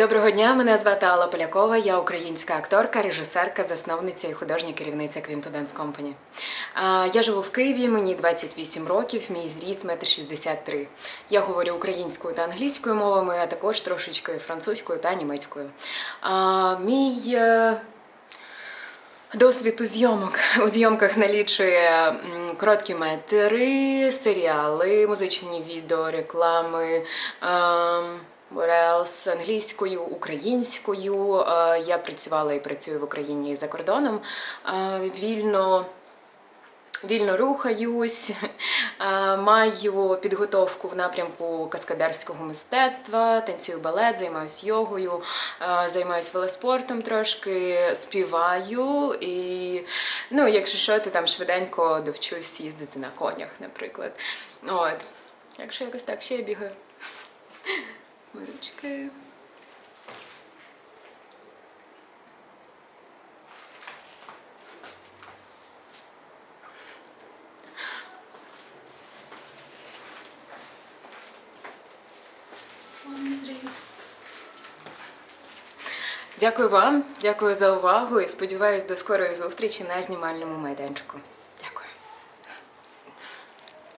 Доброго дня, мене звати Алла Полякова. Я українська акторка, режисерка, засновниця і художня керівниця Quinto Dance Company. Я живу в Києві, мені 28 років, мій зріст 1,63 м. Я говорю українською та англійською мовами, а також трошечки французькою та німецькою. Мій е, Досвід у зйомок у зйомках налічує короткі метри, серіали, музичні відео, реклами. ем, else? англійською, українською. Е, Я працювала і працюю в Україні і за кордоном. Е, Вільно Вільно рухаюсь, е, маю підготовку в напрямку каскадерського мистецтва, танцюю балет, займаюся йогою, займаюся велоспортом трошки, співаю і, ну, якщо що, то там швиденько довчусь їздити на конях, наприклад. От. Якщо якось так, ще я бігаю. Ручки. Дякую вам, дякую за увагу і сподіваюся до скорої зустрічі на знімальному майданчику.